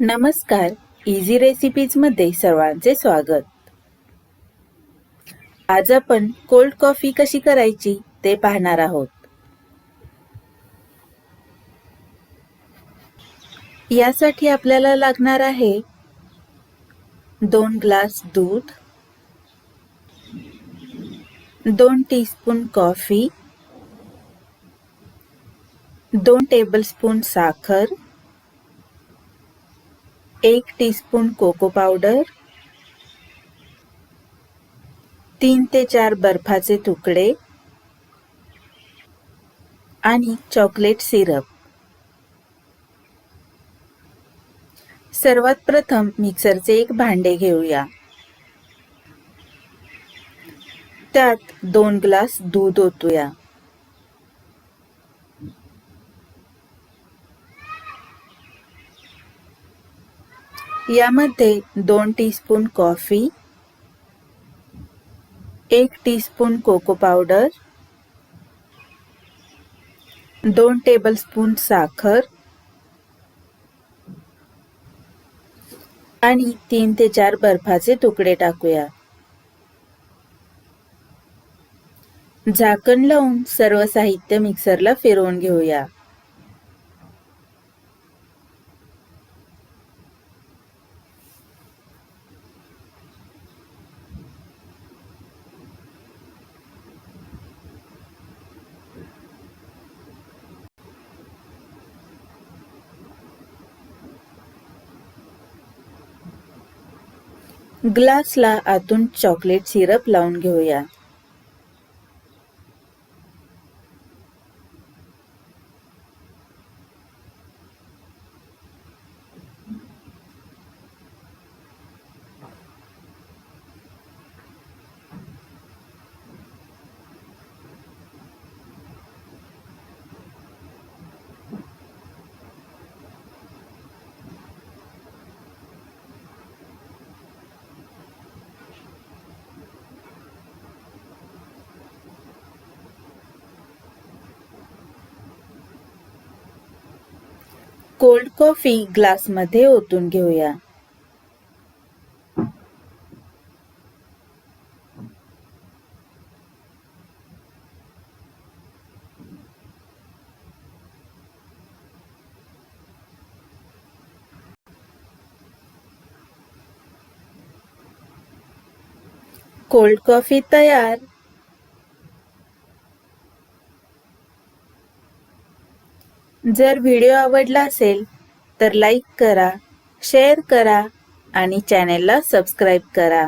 नमस्कार. इझी रेसिपीजमध्ये सर्वांचे स्वागत. आज आपण कोल्ड कॉफी कशी करायची ते पाहणार आहोत. यासाठी आपल्याला लागणार आहे दोन ग्लास दूध दोन टीस्पून कॉफी दोन टेबलस्पून साखर एक टीस्पून कोको पावडर तीन ते चार बर्फाचे तुकडे आणि चॉकलेट सिरप सर्वात प्रथम मिक्सरचे एक भांडे घेऊया. त्यात दोन ग्लास दूध ओतूया. यामध्ये दोन टीस्पून कॉफी एक टीस्पून कोको पावडर दोन टेबलस्पून साखर आणि तीन ते चार बर्फाचे तुकडे टाकूया. झाकण लावून सर्व साहित्य मिक्सरला फिरवून घेऊया. ग्लासला आतून चॉकलेट सिरप लावून घेऊया. कोल्ड कॉफी ग्लासमध्ये ओतून घेऊया. कोल्ड कॉफी तयार. जर व्हिडिओ आवडला असेल तर लाईक करा शेअर करा आणि चॅनेलला सबस्क्राईब करा.